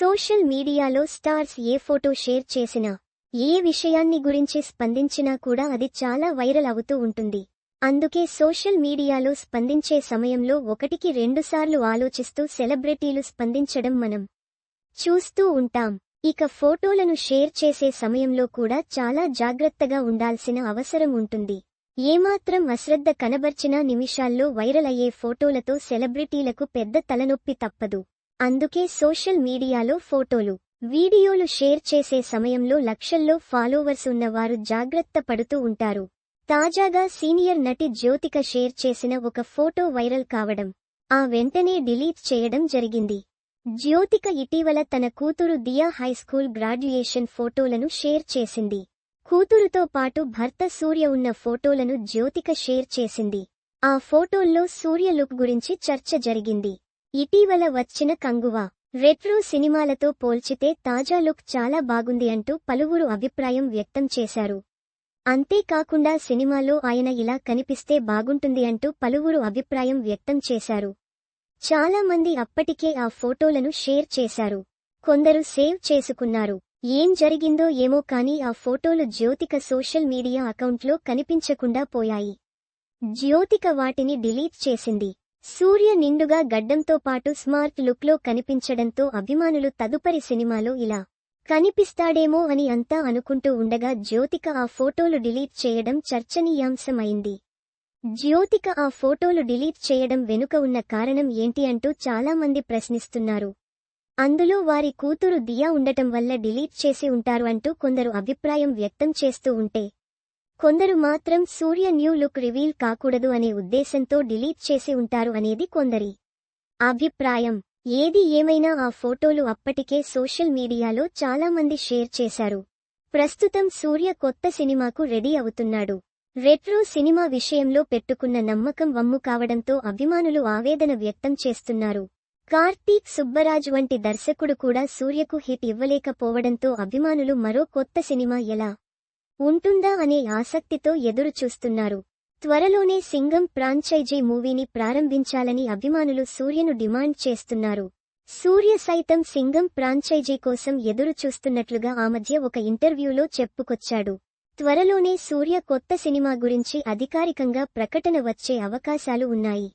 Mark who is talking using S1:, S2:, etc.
S1: Social మీడియాలో stars ఏ photo share చేసినా ఏ విషయాన్ని గురించి స్పందించినా కూడా అది చాలా వైరల్ అవుతూ ఉంటుంది. అందుకే సోషల్ మీడియాలో స్పందించే సమయంలో ఒకటికి రెండుసార్లు ఆలోచిస్తూ సెలబ్రిటీలు స్పందించడం మనం చూస్తూ ఉంటాం. ఇక ఫోటోలను షేర్ చేసే సమయంలో కూడా చాలా జాగ్రత్తగా ఉండాల్సిన అవసరం ఉంటుంది. ఏమాత్రం అశ్రద్ధ కనబర్చినా నిమిషాల్లో వైరల్ అయ్యే ఫోటోలతో సెలబ్రిటీలకు పెద్ద తలనొప్పి తప్పదు. అందుకే సోషల్ మీడియాలో ఫోటోలు వీడియోలు షేర్ చేసే సమయంలో లక్షల్లో ఫాలోవర్స్ ఉన్నవారు జాగ్రత్త పడుతూ ఉంటారు. తాజాగా సీనియర్ నటి జ్యోతిక షేర్ చేసిన ఒక ఫోటో వైరల్ కావడం ఆ వెంటనే డిలీట్ చేయడం జరిగింది. జ్యోతిక ఇటీవల తన కూతురు దియా హైస్కూల్ గ్రాడ్యుయేషన్ ఫోటోలను షేర్ చేసింది. కూతురుతో పాటు భర్త సూర్య ఉన్న ఫోటోలను జ్యోతిక షేర్ చేసింది. ఆ ఫోటోల్లో సూర్య లుక్ గురించి చర్చ జరిగింది. ఇటీవల వచ్చిన కంగువా. రెట్రో సినిమాలతో పోల్చితే తాజా లుక్ చాలా బాగుంది అంటూ పలువురు అభిప్రాయం వ్యక్తం చేశారు. అంతేకాకుండా సినిమాలో ఆయన ఇలా కనిపిస్తే బాగుంటుంది అంటూ పలువురు అభిప్రాయం వ్యక్తం చేశారు. చాలా మంది అప్పటికే ఆ ఫోటోలను షేర్ చేశారు. కొందరు సేవ్ చేసుకున్నారు. ఏం జరిగిందో ఏమో కానీ ఆ ఫోటోలు జ్యోతిక సోషల్ మీడియా అకౌంట్లో కనిపించకుండా పోయాయి. జ్యోతిక వాటిని డిలీట్ చేసింది. సూర్య నిండుగా గడ్డంతో పాటు స్మార్ట్ లుక్లో కనిపించడంతో అభిమానులు తదుపరి సినిమాలో ఇలా కనిపిస్తాడేమో అని అంతా అనుకుంటూ ఉండగా జ్యోతిక ఆ ఫోటోలు డిలీట్ చేయడం చర్చనీయాంశమైంది. జ్యోతిక ఆ ఫోటోలు డిలీట్ చేయడం వెనుక ఉన్న కారణం ఏంటి అంటూ చాలామంది ప్రశ్నిస్తున్నారు. అందులో వారి కూతురు దియా ఉండటం వల్ల డిలీట్ చేసి ఉంటారు అంటూ కొందరు అభిప్రాయం వ్యక్తం చేస్తూ ఉంటే కొందరు మాత్రం సూర్య న్యూ లుక్ రివీల్ కాకూడదు అనే ఉద్దేశంతో డిలీట్ చేసి ఉంటారు అనేది కొందరి అభిప్రాయం. ఏది ఏమైనా ఆ ఫోటోలు అప్పటికే సోషల్ మీడియాలో చాలా మంది షేర్ చేశారు. ప్రస్తుతం సూర్య కొత్త సినిమాకు రెడీ అవుతున్నాడు. రెట్రో సినిమా విషయంలో పెట్టుకున్న నమ్మకం వమ్ము కావడంతో అభిమానులు ఆవేదన వ్యక్తం చేస్తున్నారు. కార్తీక్ సుబ్బరాజ్ వంటి దర్శకుడు కూడా సూర్యకు హిట్ ఇవ్వలేకపోవడంతో అభిమానులు మరో కొత్త సినిమా ఎలా ఉంటుందా అనే ఆసక్తితో ఎదురుచూస్తున్నారు. త్వరలోనే సింగం ఫ్రాంచైజీ మూవీని ప్రారంభించాలని అభిమానులు సూర్యను డిమాండ్ చేస్తున్నారు. సూర్య సైతం సింగం ఫ్రాంచైజీ కోసం ఎదురు చూస్తున్నట్లుగా ఆ మధ్య ఒక ఇంటర్వ్యూలో చెప్పుకొచ్చాడు. త్వరలోనే సూర్య కొత్త సినిమా గురించి అధికారికంగా ప్రకటన వచ్చే అవకాశాలు ఉన్నాయి.